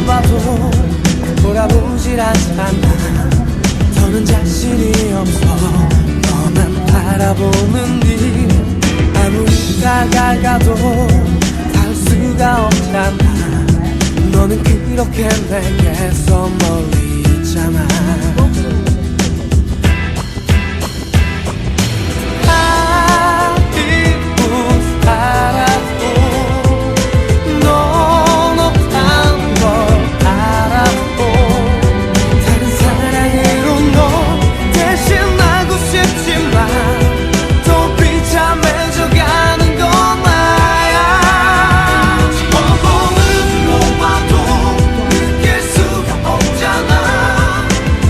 쳐다봐도 돌아보질 않아 더는 자신이 없어. 너만 바라보는 일 아무리 다가가도 닿을 수가 없잖아 너는 그렇게 내게서 멀리 있잖아.